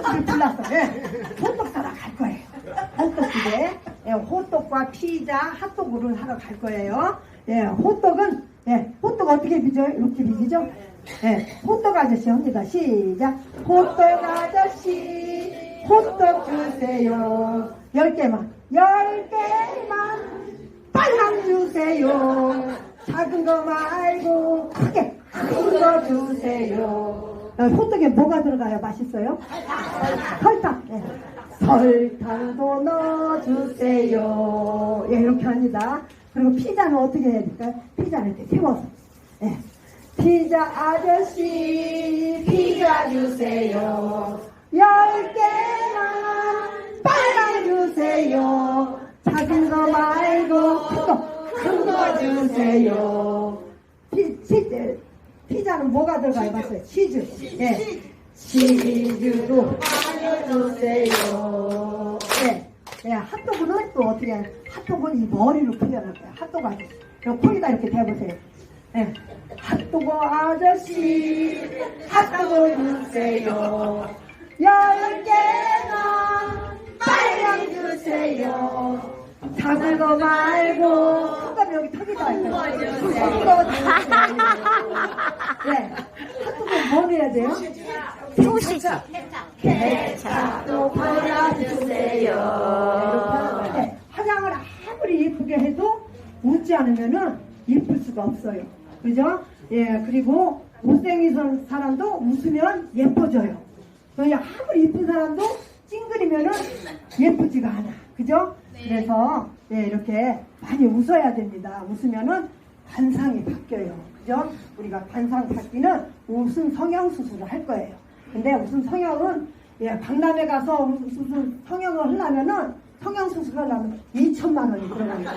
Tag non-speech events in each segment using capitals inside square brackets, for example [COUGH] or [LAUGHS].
호떡집을 불렀어. 예. 호떡 사러 갈 거예요. 호떡집에 예, 호떡과 피자, 핫도그를 사러 갈 거예요. 예, 호떡은 예, 호떡 어떻게 빚어요? 이렇게 빚이죠? 예, 호떡 아저씨 합니다. 시작. 호떡 아저씨, 호떡 주세요. 열 개만, 열 개만, 빨랑 주세요. 작은 거 말고 크게 큰 거 주세요. 어, 호떡에 뭐가 들어가요? 맛있어요? 설탕. 예. 설탕도 넣어주세요. 예, 이렇게 합니다. 그리고 피자는 어떻게 해야 될까요? 피자는 이렇게 세워서. 예. 피자 아저씨, 피자 주세요. 열 개만 빨리 주세요. 작은 거 말고 큰 거, 큰 거 주세요. 피, 피, 피자는 뭐가 들어가요? 봤어요? 치즈. 예. 치즈도 알려주세요. 네. 네, 핫도그는 또 어떻게, 해요? 핫도그는 이 머리로 표현할 거예요. 핫도그 아저씨. 그럼 코에다 이렇게 대보세요. 네. 핫도그 아저씨, 핫도그 주세요. 열 개만 빨리 주세요. 작은 거 말고, 큰 거는 여기 턱에다 있어요. 큰거 주세요. 네. 핫도그 뭘 해야 돼요? 소시지. 케찹도 발라주세요. 네, 화장을 아무리 예쁘게 해도 웃지 않으면은 예쁠 수가 없어요. 그죠? 예, 그리고 못생긴 사람도 웃으면 예뻐져요. 그냥 아무리 예쁜 사람도 찡그리면은 예쁘지가 않아. 그죠? 그래서 예, 이렇게 많이 웃어야 됩니다. 웃으면은 관상이 바뀌어요. 그죠? 우리가 관상 바뀌는 웃음 성형 수술을 할 거예요. 근데 웃음 성형은 예, 박람회 가서 무슨 성형을 하려면은 성형 수술을 하려면 2천만 원이 들어갑니다.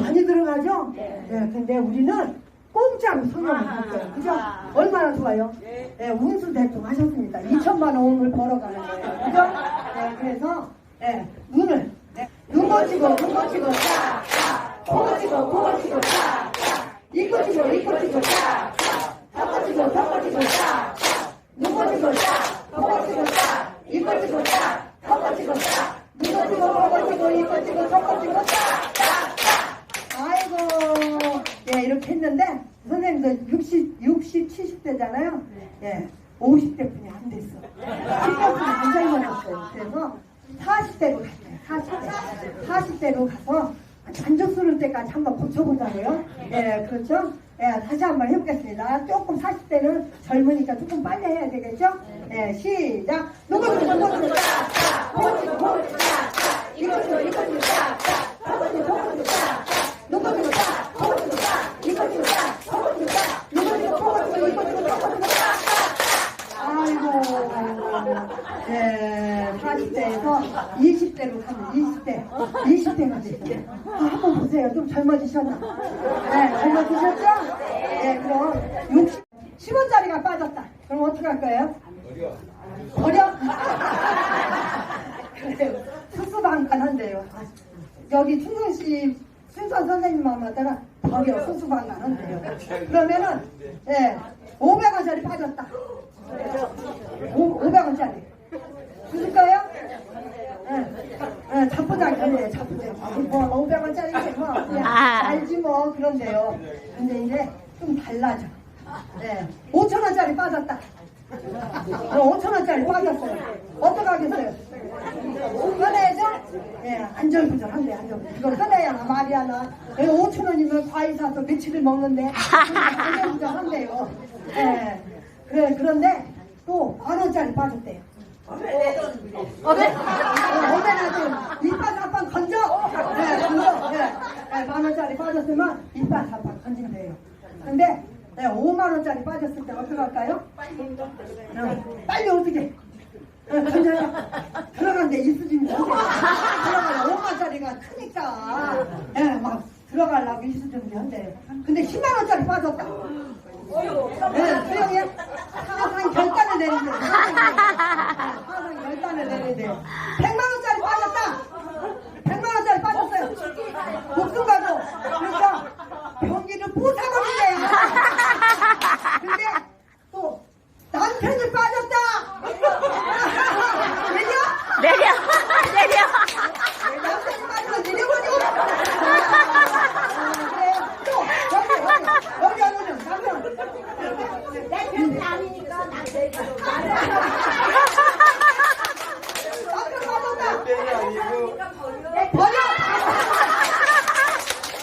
많이 들어가죠? 예, 근데 우리는 공짜로 성형을 할 거예요. 그죠? 얼마나 좋아요? 예, 운수 대충 하셨습니다. 2천만 원 오늘 벌어가는 거예요. 그죠? 예, 그래서 예, 눈을 예, 눈 거치고 눈 거치고 쫙 쫙코 거치고 코 거치고 쫙쫙 입 거치고 입 거치고 쫙쫙 턱 거치고 턱 거치고 쫙쫙 눈 거치고 쫙, 코 거치고 쫙, 입 거치고 쫙, 턱 거치고 쫙, 눈 거치고 코 거치고 입 거치고 턱 거치고 쫙, 쫙, 쫙. 아이고, 예, 이렇게 했는데 선생님도 60, 60, 70대잖아요. 예, 50대 분이 안 됐어. 10대 분이 앉아 일어났어요. 그래서 40대로 갔어요. 40대. 40대로 가서 만족스러울 때까지 한번 고쳐보자고요. 예, 그렇죠? 예, 다시 한번 해보겠습니다. 조금 40대는 젊으니까 조금 빨리 해야 되겠죠? 예, 시작. 누구누구 누구누구 딱, 딱, 누구누구 누구누구 딱, 딱, 이거누구 이거누구 딱, 딱, 누구누구 딱, 누구누구 딱, 누구누구 딱, 이거누구 딱, 누구누구 이거누구 누구누구 딱, 딱. 아이고, 예, 40대에서 20대로 가면 20대, 20대가 됐어요. 아, 한번 보세요. 좀 젊어지셨나? 네, 젊어지셨죠? 네, 그럼 60, 10원짜리가 빠졌다. 그럼 어떻게 할 거예요? 버려? [LAUGHS] 그래요. 수수방관 한대요. 아, 여기 충성시 순서 선생님마다가 버려. 수수방관 한대요. 그러면은, 예, 500원짜리 빠졌다. 500원짜리. 주실까요? 예, 예, 자포자기 아니에요, 자포자기. 뭐, 500원짜리 뭐, 그냥 아. 알지 뭐, 그런데요. 근데 이제 좀 달라져. 예, 5천 원짜리 빠졌다. 5천 원짜리 빠졌어요. 어떡하겠어요? 꺼내야죠? 예, 안절부절한데, 안절부절. 이걸 꺼내야 말이 하나. 5천 원이면 과일 사서 며칠을 먹는데, 안절부절한데요. 예, 그래, 그런데 또 만 원짜리 빠졌대요. 어메? 어메 나도 이빨 사판 건져? 네, 건져. 네, 네, 만 원짜리 빠졌으면 사판 건진대요. 근데 네, 5만 원짜리 빠졌을 때 어떻게 할까요? 어, 빨리 어떻게? 어, 건져요. 들어간데 이수진이 들어가요. 5만 원짜리가 크니까. 예, 막 들어가려고 이수진이 한대요. 근데 10만 원짜리 빠졌다. 네, 수영이 항상 결단을 내리는데 항상 결단을 내리는데 100만 원짜리 빠졌다 100만 원짜리 빠졌어요 목숨 가도 그러니까 경기를 부숴버린대요 근데 또 남편이 빠졌다 맞았다. 땡이 아니고 버려!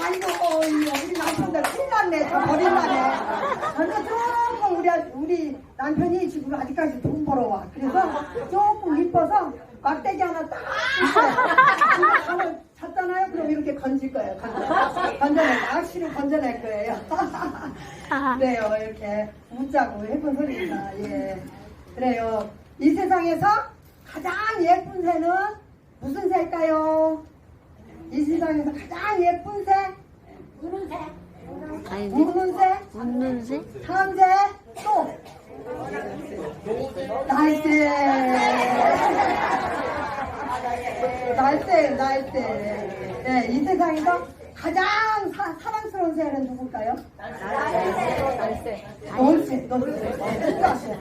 아이고, 이 우리 남편들 났네. 저 버린다네. 근데 조금 우리, 우리 남편이 지금 아직까지 돈 벌어와. 그래서 조금 이뻐서 막대기 하나 딱. 하나 [LAUGHS] 샀잖아요. 그럼 이렇게 건질 거예요. 건져. 건져낼. 악취를 건져낼 거예요. 그래요. [LAUGHS] 이렇게 웃자고 예쁜 소리입니다. 예. 그래요. 이 세상에서 가장 예쁜 새는 무슨 새일까요? 이 세상에서 가장 예쁜 새? 아닌데? 우는 새? 웃는 새? 사람새? 또? 날새. 날새, 날새. 네, 이 세상에서 가장 사, 사랑스러운 새는 누굴까요? 날새. 놀새, 놀새. 네,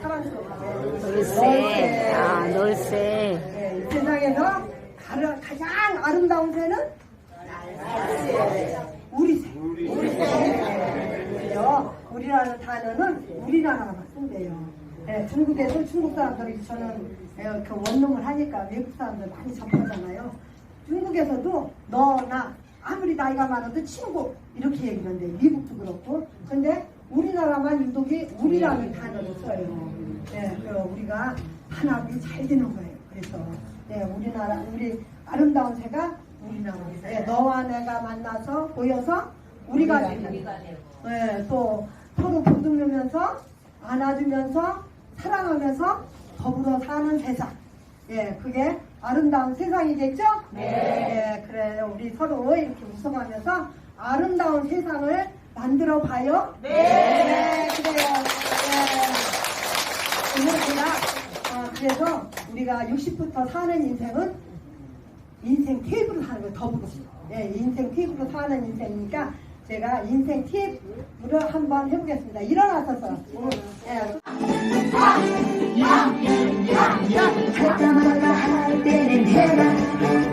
사랑스러운 새. 놀새. 아, 놀새. 네, 이 세상에서 가장, 가장 아름다운 새는 우리 새. 우리 새. 우리라는 단어는 우리나라만 쓴대요. 예, 중국에도 중국 사람들이 저는 예, 그 원룸을 하니까 외국 사람들 많이 접하잖아요. 중국에서도 너나 아무리 나이가 많아도 친구 이렇게 얘기하는데 미국도 그렇고 근데 우리나라만 유독이 우리라는 단어를 써요. 예, 그 우리가 하나님이 잘 되는 거예요. 그래서 예, 우리나라 우리 아름다운 새가 우리나라에서 예, 너와 내가 만나서 보여서 우리가 되는 예, 또 서로 보듬으면서 안아주면서 사랑하면서 더불어 사는 세상. 예, 그게 아름다운 세상이겠죠? 네. 예, 그래요. 우리 서로 이렇게 웃어가면서 아름다운 세상을 만들어 봐요. 네. 그래요. 예. 오늘 제가, 어, 그래서 우리가 60부터 사는 인생은 인생 팁으로 사는 거예요, 더불어. 예, 인생 팁으로 사는 인생이니까 제가 인생 팁으로 한번 해보겠습니다. 일어나셔서. 예. 할 때는 해라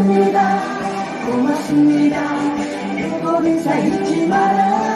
고맙습니다. 고맙습니다. 배꼽 인사 잊지 마라.